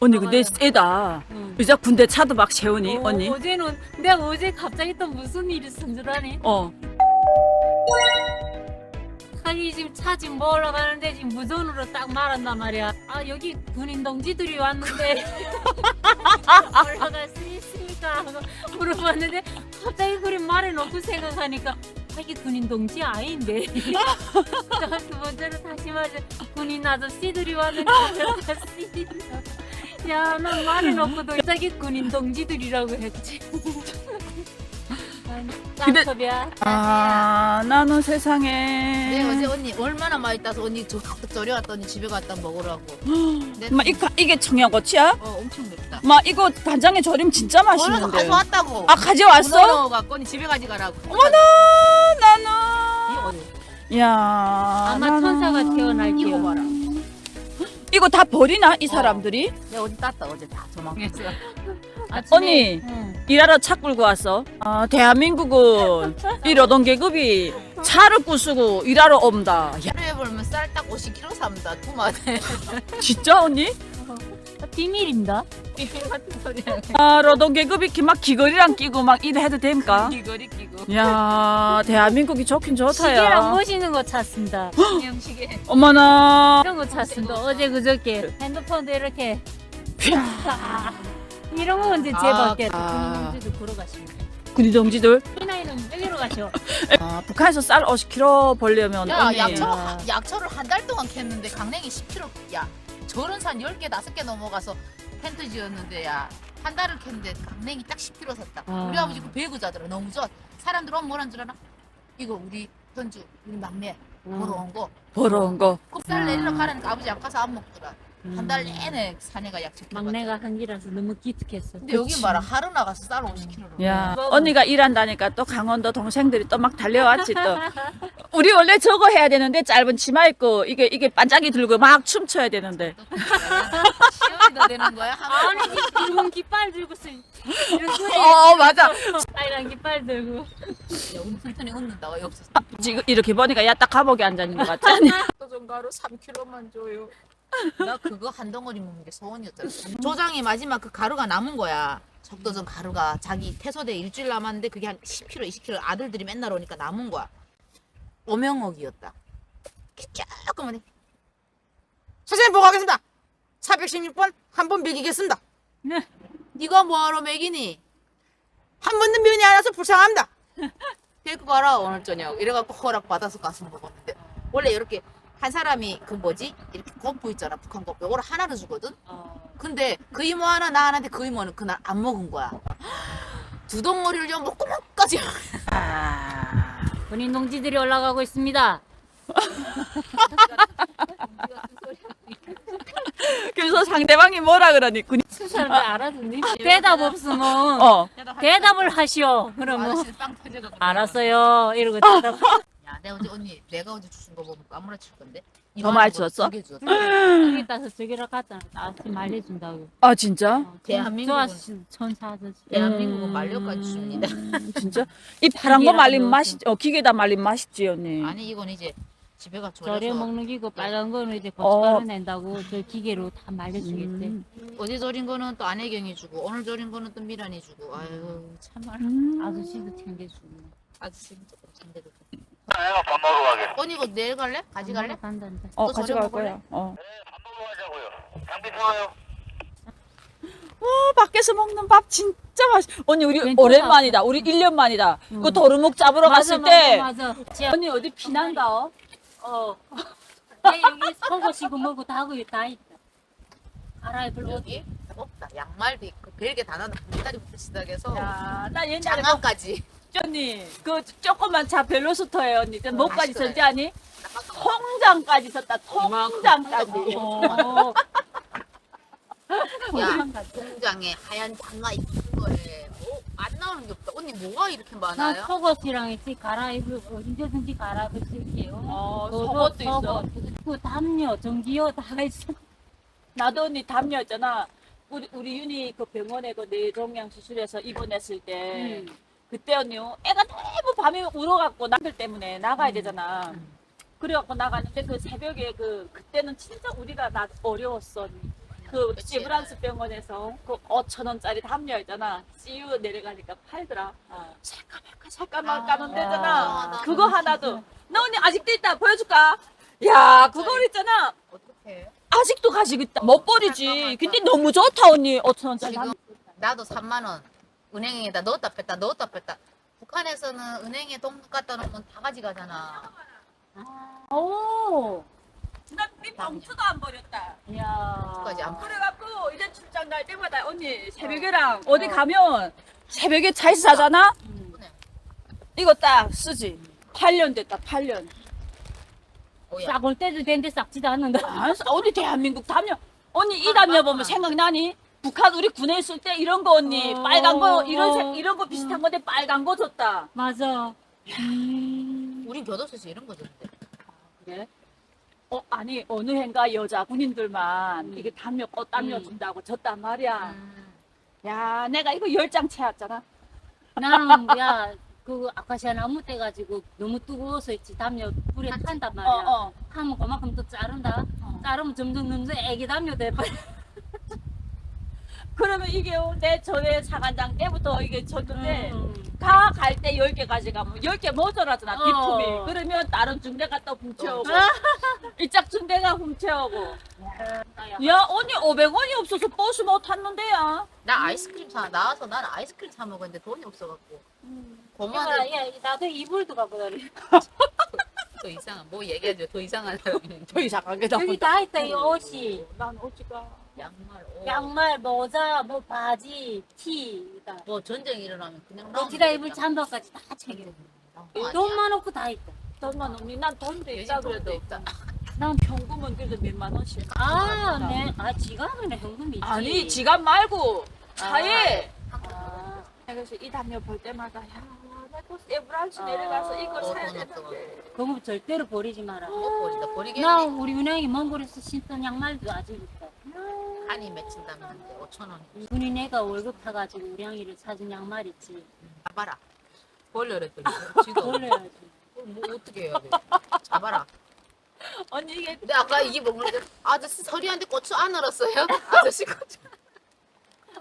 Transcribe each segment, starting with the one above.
언니 근데 세다. 응. 이제 군대 차도 막 세우니 어, 언니. 어제는 내가 어제 갑자기 또 무슨 일이 있은 줄 아니? 어. 자기 지금 차 지금 먹으러 가는데 지금 무전으로 딱 말한단 말이야. 아 여기 군인 동지들이 왔는데 올라갈 수 있습니까? 하고 물어봤는데 갑자기 그리 말해놓고 생각하니까 아, 이게 군인 동지 아닌데. 두 번째로 다시 말해 군인 아저씨들이 왔는데 올라갈 수 있나? 야 난 말해놓고도 갑자기 군인 동지들이라고 했지. 근데-. 아 나는 세상에. 네 어제 언니 얼마나 많이 따서 언니 저 절여왔더니 집에 갔다 먹으라고. 네. 막 이, 이게 청양고추야? 어 엄청 맵다. 막 이거 간장에 절이면 진짜 맛있는데. 가져왔다고. 아 가져왔어? 갖고 언니 집에 가져가라고. 어머나 이 나는. 어디? 야. 아마 나는- 천사가 태어날게요. 이거 봐라. 이거 다 버리나 이 사람들이? 내가 어디 땄다 어제 다 도망했어. 아침에- 언니. 응. 일하러 차 끌고 왔어. 아 대한민국은 이 노동 계급이 차를 부수고 일하러 온다. 야, 하루에 벌면 쌀 딱 50kg 삽니다. 두 마대. 진짜 언니? 아, 비밀입니다. 비밀 같은 소리야. 아 노동 계급이 기- 막 귀걸이랑 끼고 막 일해도 됩니까? 이거리 끼고. 야 대한민국이 좋긴 시계랑 좋다야. 멋있는 거 찾습니다. 양식에. 어머나. 이런 거 찾습니다. 어제 그저께 핸드폰도 이렇게 아, 이런 거 언제 제밖에 아. 군인동지도 걸어 가시면 군인 동지들 피나이는 여기로 가셔. 아, 북한에서 쌀 50kg 벌려면 야 언니 약초 야. 약초를 한 달 동안 캤는데 강냉이 10kg. 야 저런 산 10개 5개 넘어가서 텐트 지었는데 야. 한 달을 캤는데 강냉이 딱 10kg 샀다. 아. 우리 아버지 그 배구자더라. 너무 좋아. 사람들 오면 뭐란 줄 알아? 이거 우리 현주 우리 막내 보러 온 거. 벌어온 거. 곱살 아. 내리러 가라니까 아버지 안 가서 안 먹더라. 한달 내내 사내가 약초 키워. 막내가 한기라서 너무 기특했어. 근데 여기 봐라 하루 나가서 쌀 50kg로. 야 언니가 일한다니까 또 강원도 동생들이 또 막 달려왔지 또. 우리 원래 저거 해야 되는데 짧은 치마 입고 이게 이게 반짝이 들고 막 춤춰야 되는데. 시험이 더 되는 거야? 한 아니 이 붉은 깃발 들고 쓰 이런 소리. 어 맞아. 빨간 깃발 들고. 야, 우리 튼튼이 웃는다. 왜 없었어? 지금 이렇게 보니까 야 딱 감옥에 앉아 있는 것 같지? 않니? 소전 가루 3kg만 줘요. 나 그거 한 덩어리 먹는 게 소원이었잖아. 조장이 마지막 그 가루가 남은 거야. 적도전 가루가 자기 퇴소돼 일주일 남았는데 그게 한 10kg, 20kg 아들들이 맨날 오니까 남은 거야. 오명옥이었다. 조금만 선생님 보고 가겠습니다. 416번 한 번 먹이겠습니다. 네. 네가 뭐하러 먹이니? 한 번도 면이 안 와서 불쌍합니다. 데리고 가라 오늘 저녁. 이래갖고 허락 받아서 가서 먹었는데 원래 이렇게 한 사람이 그 뭐지 이렇게 거부 있잖아 북한 거부 이걸 하나를 주거든. 근데 그 이모 하나 나 하나인데 그 이모는 그날 안 먹은 거야. 두 덩어리를 좀 먹고 막까지. 아, 군인 동지들이 올라가고 있습니다. 그래서 상대방이 뭐라 그러니 군. 그 사람들 알아듣니? 대답 없으면 어. 대답을 하시오. 그러면. 알았어요. 이러고 대답. 야, 내가 어제 언니 내가 어제 주신 거 보면 까무라칠 건데. 더 많이 줬어? 두개 줬어. 여기 따서 저기로 갔잖아. 나한테 말해준다고. 아 진짜? 대한민국은 좋아 천사 아저씨. 대한민국은 말려까지 줍니다. 음, 진짜? 이 파란 거 기계랑 말리면 넣어서. 맛있. 어 기계다 말리면 맛있지 언니. 아니 이건 이제 집에 가 절여 졸여서 먹는 기고 빨간 거는 이제 어. 고춧가루 낸다고 저 기계로 다 말려주겠대. 음. 어제 절인 거는 또 안혜경이 주고 오늘 절인 거는 또 미란이 주고 아유 참말 음. 아저씨도 챙겨주고. 아저씨는 조금 상대도 내가 밥 먹으러 가게. 언니 이거 내일 갈래? 가져갈래? 간단다. 어또 가져갈 저녁 거야. 어. 밥 먹으러 가자고요. 장비 태워요. 어, 밖에서 먹는 밥 진짜 맛있. 언니 우리 왼쪽 오랜만이다. 우리 1년 만이다. 응. 그 도루묵 잡으러 갔을 때 맞아 맞아. 맞아. 언니 어디 피난다. 어? 어. 내 여기 속옷이고 뭐고 다 하고 다 있다. 갈아입을 옷. 여기 없다 양말도 있고 별게 다 나다 다리부터 시작해서 야, 나 옛날에 뭐, 장갑까지 언니 그 조그만 차 벨로스터에 언니 그 뭐까지 맛있어요. 썼지 아니? 통장까지 썼다. 통장까지. 어. 야 공장에 하얀 장화 입은 거에 뭐 안 나오는 게 없다 언니 뭐가 이렇게 나 많아요? 속옷이랑 있지 갈아입을 언제든지 갈아입을 수 있게요. 어, 저도 속옷도 있어. 속옷, 그 담요, 전기요 다 있어. 나도 언니 담요였잖아. 우리 우리 윤희 그 병원에 그 뇌종양 수술해서 입원했을 때 음. 그때 언니요 애가 너무 밤에 울어갖고 남들 때문에 나가야 되잖아. 그래갖고 나갔는데 그 새벽에 그 그때는 진짜 우리가 나 어려웠어. 그. 지브란스 병원에서 그 5천 원짜리 담요 있잖아. CU 내려가니까 팔더라. 어. 살까 말까 살까 말까 아, 하는 데잖아. 나 그거 하나도. 나 언니 아직도 있다. 보여줄까? 야, 그거 있잖아. 어떡해? 아직도 가지고 있다. 못 버리지. 근데 너무 좋다 언니. 5천 원짜리 지금 담요. 나도 3만 원 은행에다 넣었다 뺐다 넣었다 뺐다. 북한에서는 은행에 돈 갖다 놓으면 다 가져가잖아. 오. 난네 봉투도 안 버렸다. 야. 까지 안 그래갖고 이제 출장 날 때마다 언니 새벽에랑 어 디 가면 새벽에 차에서 자잖아? 음. 그네. 이거 딱 쓰지. 8년 됐다, 8년. 오야. 싹올 때도 되는데 싹지도 않는다. 아, 어디 대한민국 담요. 언니 이 담요 보면 생각나니? 북한 우리 군에 있을 때 이런 거 언니 어, 빨간 거 이런 어, 색 이런 거 비슷한 건데 빨간 거 줬다. 맞아. 음. 우린 교도소에서 이런 거 줬는데. 그래? 어 아니 어느 해인가 여자 군인들만 음. 이게 담요 꽃 담요 음. 준다고 줬단 말이야. 음. 야 내가 이거 열 장 채웠잖아. 나는 야. 그 아카시아 나무 떼 가지고 너무 뜨거워서 있지 담요 불에 탄단 말이야. 어 어. 하면 그만큼 또 자른다. 어. 자르면 점점 점점 애기 담요 돼. 그러면 이게 내 전에 사관장 때부터 이게 줬는데 음. 가갈때 10개 가져가면 10개 모자라잖아 어. 비품이 그러면 다른 중대가 또 훔쳐오고 어. 이짝 중대가 훔쳐오고 야 언니 500원이 없어서 버스 못 탔는데야 나 아이스크림 사 나와서 나는 아이스크림 사 먹었는데 돈이 없어갖고. 고모한테 야, 야, 나도 이불도 갖고 다니. 더 이상한 뭐 얘기하죠. 더 이상한 사람이. 더 이상하게 여기 다 있다, 이 옷이. 난 어찌가 양말. 옷. 양말, 모자, 뭐 바지, 티. 다. 뭐 전쟁 일어나면 그냥 여기다 입을 잠바까지 다 챙겨. 돈 돈만 없고 다 있다. 돈만 없니 난 돈도 있다 그래도 있다. 난 현금은 그래도 몇만 원씩 아, 네. 아, 지갑에는 현금이 있지. 아니 지갑 말고 차에 아, 그래서 이 담요 볼 때마다 세브란스 아. 내려가서 이거 어, 사야 돈 되는데. 그거 절대로 버리지 마라. 못 버린다. 나 버리겠니? 우리 은행에 몽골에서 신던 양말도 아직. 한이 맺힌다는데 5천 원. 군인 애가 월급 타가지고 우리 양이를 사준 양말 있지. 잡아라. 벌려랬더니 지도 돌려야지. 뭐 어떻게 해야 돼? 잡아라. 언니 이게 근데 아까 이게 먹는데 아저씨 서리한테 고추 안 얼었어요? 아저씨 고추.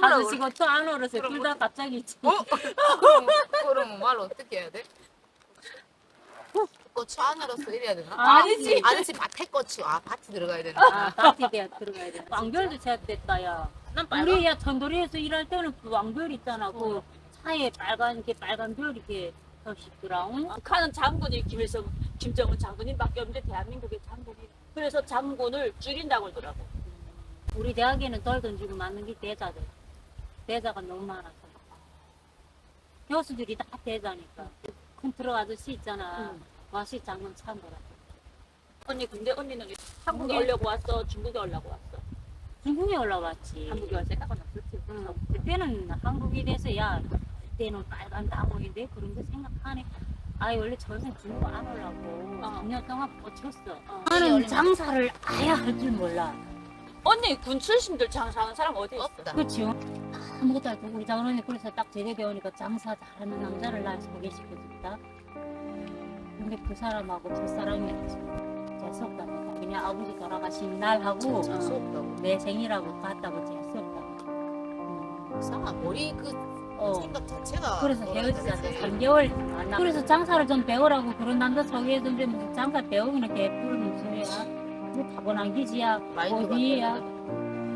아저씨 것도 안 얼었어요. 둘다 갑자기 있지. 어? 그럼, 그럼 말 어떻게 해야 돼? 고추 안 얼었어 이래야 되나? 아니지. 아, 아저씨 밭에 고추. 아 밭에 들어가야 되나? 아, 파티 대학 들어가야 돼. 왕별도 제압됐다, 야. 난 빨간 우리 야 전도리에서 일할 때는 그 왕별 있잖아. 그 차에 빨간 이렇게 빨간 별 이렇게. 응? 북한은 장군이 김일성, 김정은 장군님밖에 없는데 대한민국의 장군이 그래서 장군을 줄인다고 그러더라고. 우리 대학에는 덜 던지고 맞는 게 대자들. 대자가 너무 많아서. 교수들이 다 대자니까. 큰 트럭 아저씨 있잖아. 응. 와시 장군 참더라. 언니 근데 언니는 한국에 한국에- 오려고 왔어, 중국에 오려고 왔어. 중국에 올라왔지. 한국에 올 생각은 없었지. 응. 그때는 한국에 대해서 야 그때는 빨간 다보인데 그런 거 생각하네. 아이 원래 전생 중국 안 오려고 어. 3년 동안 뻗쳤어. 어. 나는 장사를 아예 할 줄 몰라. 언니 군 출신들 장사하는 사람 어디 있어? 없다. 그렇죠. 아무것도 알고 우리 장로님 그래서 딱 제대되오니까 장사 잘하는 남자를 날 소개시켜줬다. 근데 그 사람하고 그 사람이 재수없다니까. 그냥 아버지 돌아가신 날하고 재수 없다고. 내 생일하고 같다고 재수없다고. 음. 이상한 머리 그 어. 생각 자체가. 그래서 헤어지자 그래야 되지? 3개월 안 나. 그래서 장사를 좀 배우라고 그런 남자 소개해줬는데 무슨 장사 배우기는 개뿔 무슨 소리야. 뭐 타고난 기지야. 마인드가 어디야.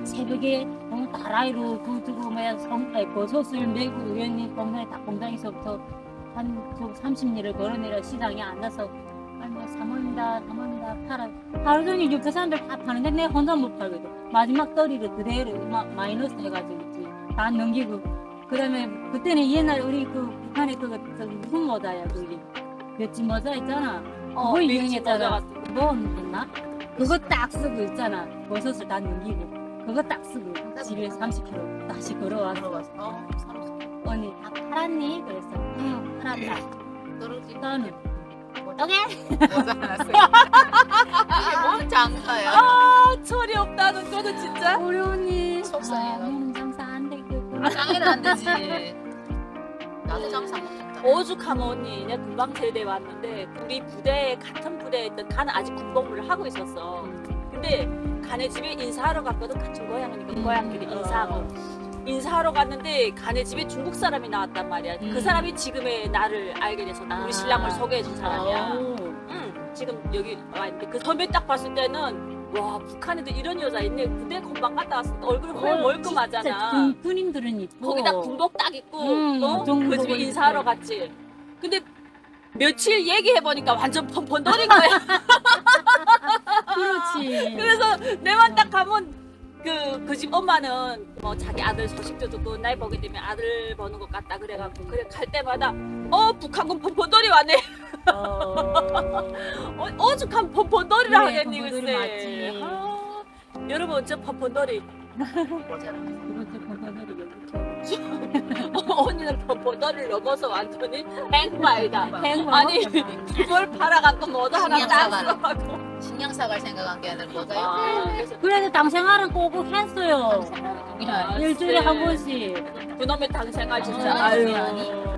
새벽에 어, 다라이로 그 두고 뭐야 성 아니, 버섯을 메고 의원님 동네 닭공장에서부터 한저 30리를 걸어내려 시장에 앉아서 뭐 사모입니다 사모입니다 팔아. 하루 종일 옆에 사람들 다 파는데 내가 혼자 못 팔거든 마지막 떨이를 그대로 마, 마이너스 해가지고 다 넘기고. 그다음에 그때는 옛날 우리 그 북한에 그 저기 무슨 모자야 그게 몇지 모자 있잖아. 어, 그거 유행했잖아 그거. 했나? 그거 딱 쓰고 있잖아. 버섯을 다 넘기고. 그거 딱 쓰고 집에 30km 다시 걸어와서. 어, 사람 언니 다 팔았니? 그랬어. 응 팔았다 떨어지. 너는 어게? 모자 하나 쓰고. 이게 뭔 장사야? 아, 철이 없다는 거는 진짜. 우리 언니 속상해. 아, 장사 안 되겠구나 장애는 안 되지. 나도 장사 못했다. 오죽하면 언니, 내가 금방 제대 왔는데 우리 부대에 같은 부대에 있던 가는 아직 군복무를 하고 있었어. 근데 가네 집에 인사하러 갔거든 같은 고향이니까 음. 고향끼리 인사하고 인사하러 갔는데 가네 집에 중국 사람이 나왔단 말이야. 그 음. 사람이 지금의 나를 알게 돼서 아. 우리 신랑을 소개해준 사람이야. 오. 응, 지금 여기 와 있는데 그 처음에 딱 봤을 때는 와 북한에도 이런 여자 있네. 그때 금방 갔다 때 얼굴 어, 허 멀끔하잖아. 진짜 군, 군인들은 이쁘고 거기다 군복 딱 입고 음, 어? 정복 그 집에 입고. 인사하러 갔지. 근데 며칠 얘기해 보니까 완전 펀펀거린 거야. 그렇지. 그래서 내만 딱 가면 그그 집 엄마는 뭐 자기 아들 소식도 듣고 날 보게 되면 아들 보는 것 같다 그래갖고 그래 갈 때마다 어 북한군 펀펀돌이 왔네. 어, 어죽한 펀펀돌이라 그래, 하겠니 글쎄. 맞지. 아, 여러분 저 건강하게 여기 언니는 펀펀돌이를 넘어서 완전히 행마이다. 행 아니 그걸 팔아갖고 뭐도 하나 신경사가. 신경 사갈 생각한 게 아니라 뭐가 아, 그래서 그래도 당 생활은 꼭 했어요. 야, 일주일에 한 번씩. 그놈의 당생아 진짜 아, 아유. 아니.